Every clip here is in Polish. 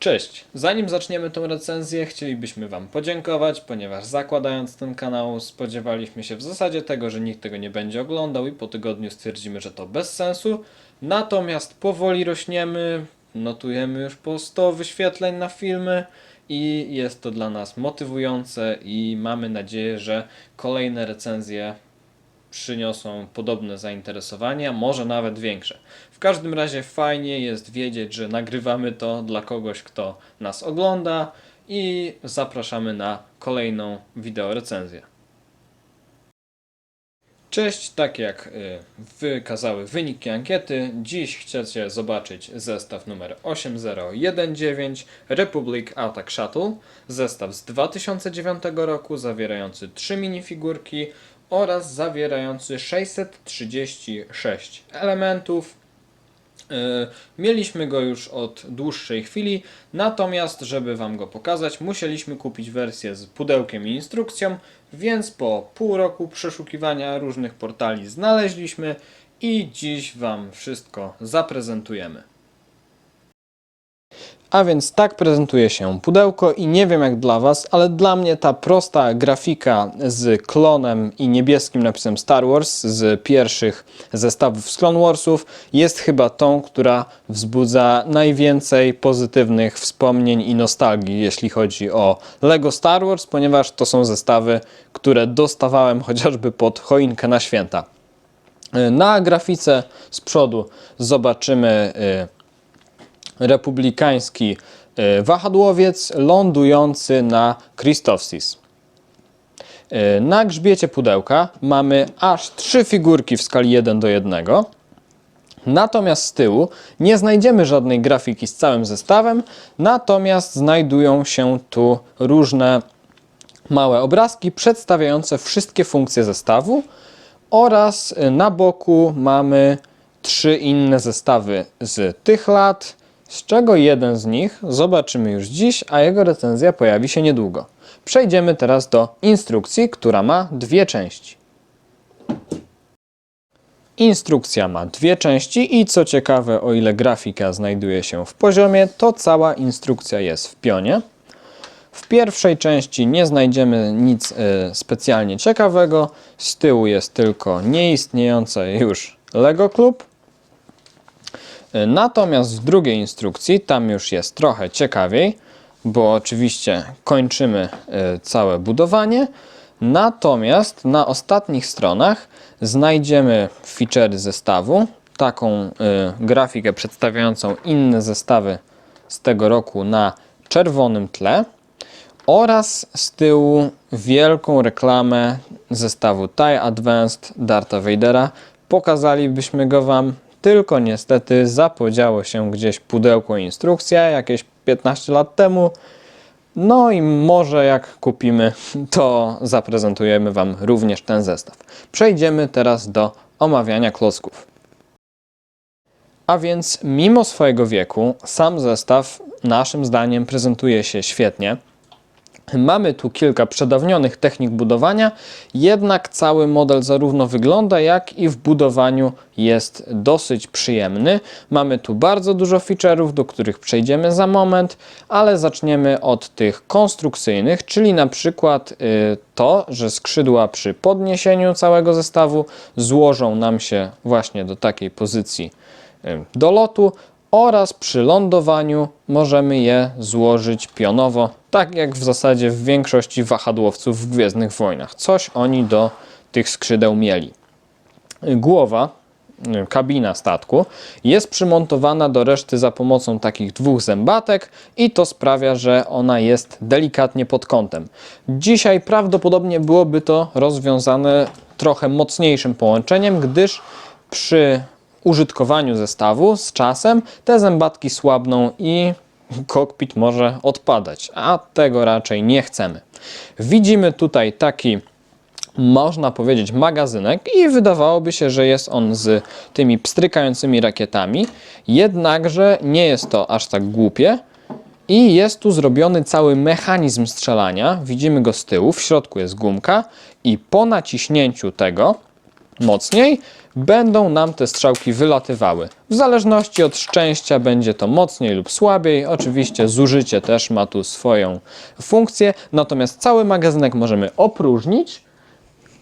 Cześć! Zanim zaczniemy tą recenzję, chcielibyśmy Wam podziękować, ponieważ zakładając ten kanał spodziewaliśmy się w zasadzie tego, że nikt tego nie będzie oglądał i po tygodniu stwierdzimy, że to bez sensu. Natomiast powoli rośniemy, notujemy już po 100 wyświetleń na filmy i jest to dla nas motywujące i mamy nadzieję, że kolejne recenzje przyniosą podobne zainteresowania, może nawet większe. W każdym razie fajnie jest wiedzieć, że nagrywamy to dla kogoś, kto nas ogląda i zapraszamy na kolejną wideorecenzję. Cześć, tak jak y, wykazały wyniki ankiety, dziś chcecie zobaczyć zestaw numer 8019 Republic Attack Shuttle, zestaw z 2009 roku zawierający 3 minifigurki oraz zawierający 636 elementów. Yy, Mieliśmy go już od dłuższej chwili, natomiast żeby Wam go pokazać, musieliśmy kupić wersję z pudełkiem i instrukcją, więc po pół roku przeszukiwania różnych portali znaleźliśmy i dziś Wam wszystko zaprezentujemy. A więc tak prezentuje się pudełko i nie wiem jak dla Was, ale dla mnie ta prosta grafika z klonem i niebieskim napisem Star Wars z pierwszych zestawów z Clone Warsów jest chyba tą, która wzbudza najwięcej pozytywnych wspomnień i nostalgii, jeśli chodzi o Lego Star Wars, ponieważ to są zestawy, które dostawałem chociażby pod choinkę na święta. Na grafice z przodu zobaczymy y, republikański e, wahadłowiec lądujący na Christopsis. E, Na grzbiecie pudełka mamy aż trzy figurki w skali 1 do 1. Natomiast z tyłu nie znajdziemy żadnej grafiki z całym zestawem, natomiast znajdują się tu różne małe obrazki przedstawiające wszystkie funkcje zestawu oraz y, na boku mamy trzy inne zestawy z tych lat, z czego jeden z nich zobaczymy już dziś, a jego recenzja pojawi się niedługo. Przejdziemy teraz do instrukcji, która ma dwie części. Instrukcja ma dwie części i co ciekawe, o ile grafika znajduje się w poziomie, to cała instrukcja jest w pionie. W pierwszej części nie znajdziemy nic y, specjalnie ciekawego. Z tyłu jest tylko nieistniejące już Lego Club. Natomiast w drugiej instrukcji tam już jest trochę ciekawiej, bo oczywiście kończymy y, całe budowanie. Natomiast na ostatnich stronach znajdziemy feature zestawu, taką y, grafikę przedstawiającą inne zestawy z tego roku na czerwonym tle oraz z tyłu wielką reklamę zestawu TIE Advanced Darta Vadera. Pokazalibyśmy go Wam, tylko niestety zapodziało się gdzieś pudełko instrukcja jakieś 15 lat temu. No i może jak kupimy, to zaprezentujemy Wam również ten zestaw. Przejdziemy teraz do omawiania klocków. A więc mimo swojego wieku, sam zestaw naszym zdaniem prezentuje się świetnie. Mamy tu kilka przedawnionych technik budowania, jednak cały model zarówno wygląda, jak i w budowaniu jest dosyć przyjemny. Mamy tu bardzo dużo feature'ów, do których przejdziemy za moment, ale zaczniemy od tych konstrukcyjnych, czyli na przykład y, to, że skrzydła przy podniesieniu całego zestawu złożą nam się właśnie do takiej pozycji y, do lotu oraz przy lądowaniu możemy je złożyć pionowo, tak jak w zasadzie w większości wahadłowców w Gwiezdnych Wojnach. Coś oni do tych skrzydeł mieli. Głowa, kabina statku jest przymontowana do reszty za pomocą takich dwóch zębatek i to sprawia, że ona jest delikatnie pod kątem. Dzisiaj prawdopodobnie byłoby to rozwiązane trochę mocniejszym połączeniem, gdyż przy użytkowaniu zestawu z czasem te zębatki słabną i kokpit może odpadać, a tego raczej nie chcemy. Widzimy tutaj taki można powiedzieć magazynek i wydawałoby się, że jest on z tymi pstrykającymi rakietami, jednakże nie jest to aż tak głupie i jest tu zrobiony cały mechanizm strzelania. Widzimy go z tyłu, w środku jest gumka i po naciśnięciu tego mocniej, będą nam te strzałki wylatywały. W zależności od szczęścia będzie to mocniej lub słabiej. Oczywiście zużycie też ma tu swoją funkcję, natomiast cały magazynek możemy opróżnić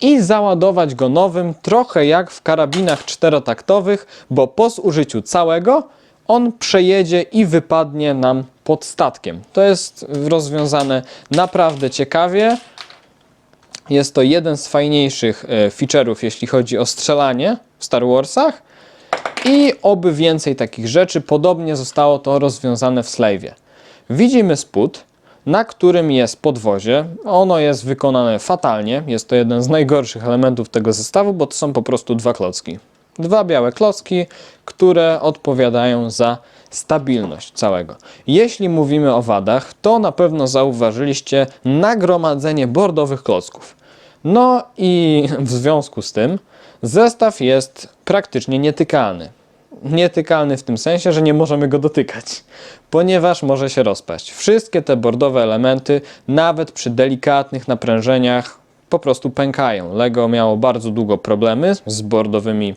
i załadować go nowym, trochę jak w karabinach czterotaktowych, bo po zużyciu całego on przejedzie i wypadnie nam pod statkiem. To jest rozwiązane naprawdę ciekawie. Jest to jeden z fajniejszych e, feature'ów, jeśli chodzi o strzelanie w Star Warsach. I oby więcej takich rzeczy. Podobnie zostało to rozwiązane w Slave'ie. Widzimy spód, na którym jest podwozie. Ono jest wykonane fatalnie. Jest to jeden z najgorszych elementów tego zestawu, bo to są po prostu dwa klocki. Dwa białe klocki, które odpowiadają za stabilność całego. Jeśli mówimy o wadach, to na pewno zauważyliście nagromadzenie bordowych klocków. No i w związku z tym zestaw jest praktycznie nietykalny. Nietykalny w tym sensie, że nie możemy go dotykać, ponieważ może się rozpaść. Wszystkie te bordowe elementy, nawet przy delikatnych naprężeniach, po prostu pękają. Lego miało bardzo długo problemy z bordowymi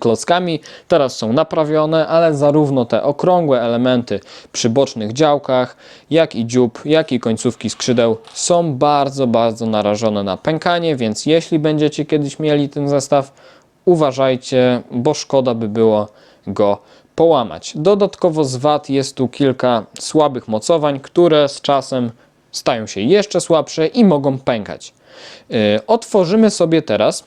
klockami. Teraz są naprawione, ale zarówno te okrągłe elementy przy bocznych działkach, jak i dziób, jak i końcówki skrzydeł są bardzo, bardzo narażone na pękanie, więc jeśli będziecie kiedyś mieli ten zestaw, uważajcie, bo szkoda by było go połamać. Dodatkowo z wad jest tu kilka słabych mocowań, które z czasem stają się jeszcze słabsze i mogą pękać. Yy, Otworzymy sobie teraz y,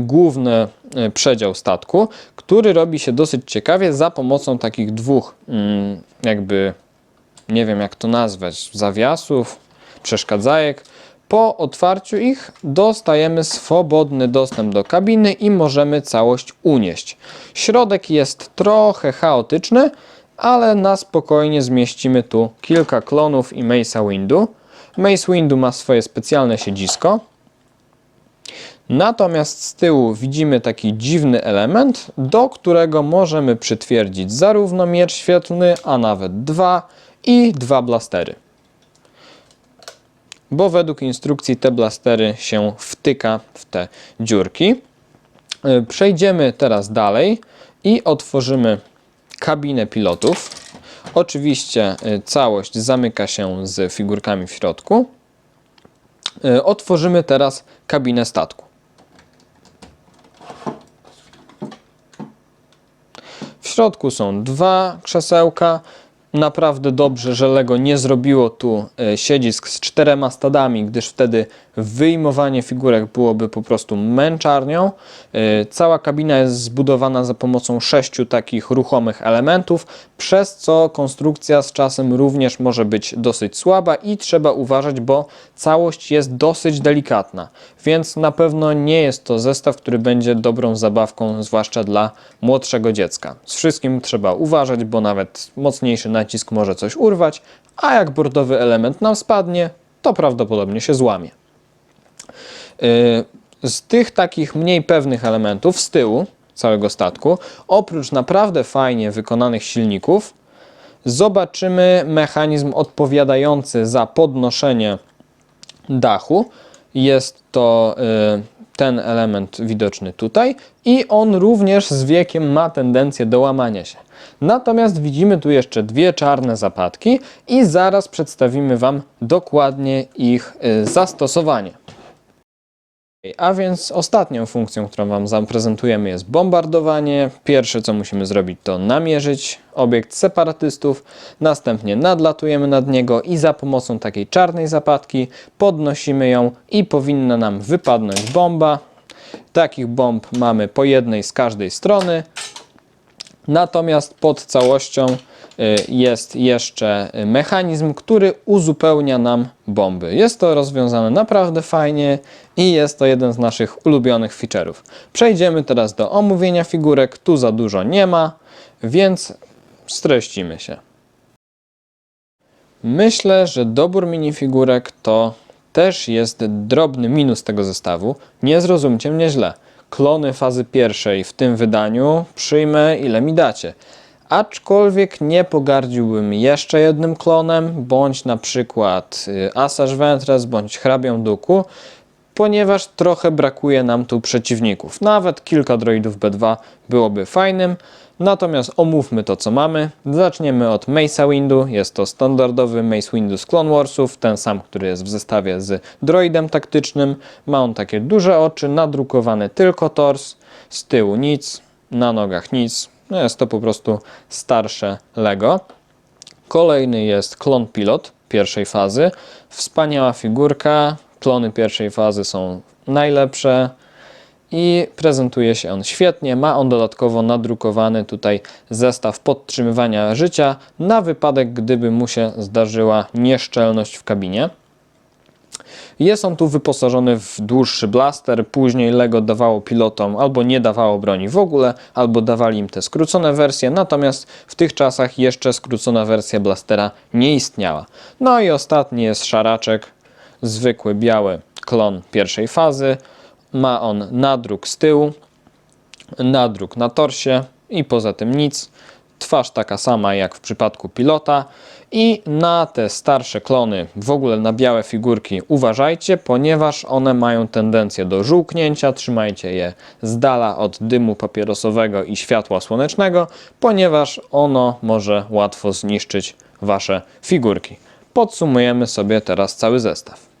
główny y, przedział statku, który robi się dosyć ciekawie za pomocą takich dwóch, mm, jakby nie wiem jak to nazwać, zawiasów, przeszkadzajek. Po otwarciu ich dostajemy swobodny dostęp do kabiny i możemy całość unieść. Środek jest trochę chaotyczny, ale na spokojnie zmieścimy tu kilka klonów i Mace'a Windu. Mace Windu ma swoje specjalne siedzisko. Natomiast z tyłu widzimy taki dziwny element, do którego możemy przytwierdzić zarówno miecz świetlny, a nawet dwa i dwa blastery. Bo według instrukcji te blastery się wtyka w te dziurki. Y, Przejdziemy teraz dalej i otworzymy kabinę pilotów. Oczywiście y, całość zamyka się z figurkami w środku. Y, Otworzymy teraz kabinę statku. W środku są dwa krzesełka. Naprawdę dobrze, że Lego nie zrobiło tu e, siedzisk z czterema stadami, gdyż wtedy wyjmowanie figurek byłoby po prostu męczarnią. E, Cała kabina jest zbudowana za pomocą sześciu takich ruchomych elementów, przez co konstrukcja z czasem również może być dosyć słaba i trzeba uważać, bo całość jest dosyć delikatna, więc na pewno nie jest to zestaw, który będzie dobrą zabawką, zwłaszcza dla młodszego dziecka. Z wszystkim trzeba uważać, bo nawet mocniejszy nacisk może coś urwać, a jak bordowy element nam spadnie, to prawdopodobnie się złamie. Yy, Z tych takich mniej pewnych elementów z tyłu całego statku, oprócz naprawdę fajnie wykonanych silników, zobaczymy mechanizm odpowiadający za podnoszenie dachu. Jest to y, ten element widoczny tutaj i on również z wiekiem ma tendencję do łamania się. Natomiast widzimy tu jeszcze dwie czarne zapadki i zaraz przedstawimy Wam dokładnie ich y, zastosowanie. A więc ostatnią funkcją, którą Wam zaprezentujemy jest bombardowanie. Pierwsze co musimy zrobić to namierzyć obiekt separatystów, następnie nadlatujemy nad niego i za pomocą takiej czarnej zapadki podnosimy ją i powinna nam wypadnąć bomba. Takich bomb mamy po jednej z każdej strony. Natomiast pod całością jest jeszcze y, mechanizm, który uzupełnia nam bomby. Jest to rozwiązane naprawdę fajnie i jest to jeden z naszych ulubionych feature'ów. Przejdziemy teraz do omówienia figurek. Tu za dużo nie ma, więc streścimy się. Myślę, że dobór minifigurek to też jest drobny minus tego zestawu. Nie zrozumcie mnie źle. Klony fazy pierwszej w tym wydaniu przyjmę ile mi dacie. Aczkolwiek nie pogardziłbym jeszcze jednym klonem, bądź na przykład y, Asajj Ventress, bądź Hrabią Duku. ponieważ trochę brakuje nam tu przeciwników. Nawet kilka droidów B2 byłoby fajnym. Natomiast omówmy to, co mamy. Zaczniemy od Mace'a Windu. Jest to standardowy Mace Windu z Clone Warsów, ten sam, który jest w zestawie z droidem taktycznym. Ma on takie duże oczy, nadrukowany tylko tors, z tyłu nic, na nogach nic. No jest to po prostu starsze Lego. Kolejny jest klon pilot pierwszej fazy. Wspaniała figurka. Klony pierwszej fazy są najlepsze i prezentuje się on świetnie. Ma on dodatkowo nadrukowany tutaj zestaw podtrzymywania życia na wypadek, gdyby mu się zdarzyła nieszczelność w kabinie. Jest on tu wyposażony w dłuższy blaster. Później Lego dawało pilotom albo nie dawało broni w ogóle, albo dawali im te skrócone wersje. Natomiast w tych czasach jeszcze skrócona wersja blastera nie istniała. No i ostatni jest szaraczek, zwykły biały klon pierwszej fazy. Ma on nadruk z tyłu, nadruk na torsie i poza tym nic. Twarz taka sama jak w przypadku pilota. I na te starsze klony, w ogóle na białe figurki, uważajcie, ponieważ one mają tendencję do żółknięcia. Trzymajcie je z dala od dymu papierosowego i światła słonecznego, ponieważ ono może łatwo zniszczyć wasze figurki. Podsumujemy sobie teraz cały zestaw.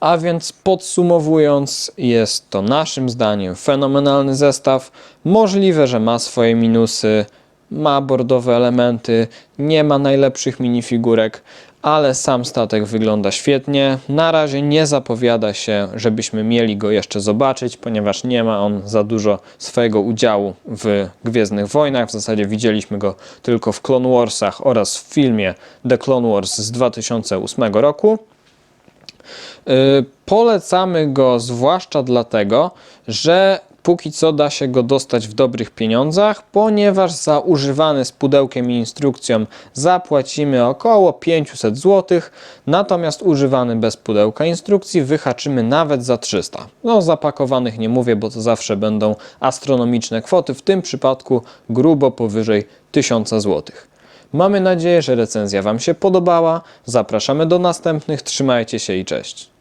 A więc podsumowując, jest to naszym zdaniem fenomenalny zestaw. Możliwe, że ma swoje minusy, ma bordowe elementy, nie ma najlepszych minifigurek, ale sam statek wygląda świetnie. Na razie nie zapowiada się, żebyśmy mieli go jeszcze zobaczyć, ponieważ nie ma on za dużo swojego udziału w Gwiezdnych Wojnach. W zasadzie widzieliśmy go tylko w Clone Warsach oraz w filmie The Clone Wars z 2008 roku. Y, Polecamy go zwłaszcza dlatego, że póki co da się go dostać w dobrych pieniądzach, ponieważ za używany z pudełkiem i instrukcją zapłacimy około 500 zł, natomiast używany bez pudełka instrukcji wyhaczymy nawet za 300. No zapakowanych nie mówię, bo to zawsze będą astronomiczne kwoty, w tym przypadku grubo powyżej 1000 zł. Mamy nadzieję, że recenzja Wam się podobała. Zapraszamy do następnych. Trzymajcie się i cześć.